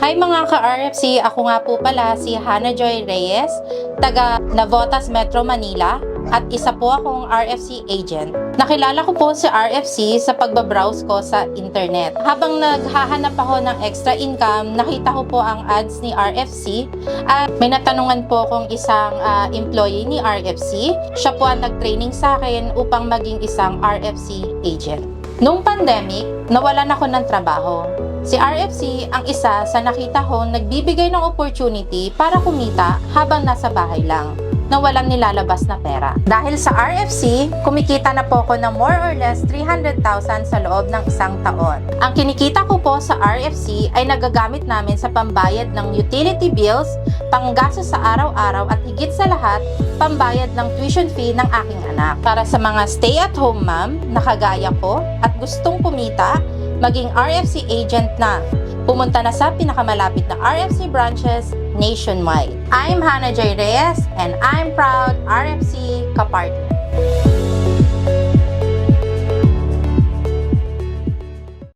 Hi mga ka-RFC, ako nga po pala si Hannah Joy Reyes, taga Navotas Metro Manila at isa po akong RFC agent. Nakilala ko po si RFC sa pagbabrowse ko sa internet. Habang naghahanap ako ng extra income, nakita ko po ang ads ni RFC at may natanungan po akong isang ah, employee ni RFC. Siya po ang nag-training sa akin upang maging isang RFC agent. Noong pandemic, nawalan ako ng trabaho. Si RFC ang isa sa nakita ko nagbibigay ng opportunity para kumita habang nasa bahay lang na walang nilalabas na pera. Dahil sa RFC, kumikita na po ako ng more or less 300,000 sa loob ng isang taon. Ang kinikita ko po sa RFC ay nagagamit namin sa pambayad ng utility bills, panggasos sa araw-araw at higit sa lahat, pambayad ng tuition fee ng aking anak. Para sa mga stay-at-home mom na kagaya ko at gustong kumita, maging RFC agent na. Pumunta na sa pinakamalapit na RFC branches nationwide. I'm Hannah J. Reyes and I'm proud.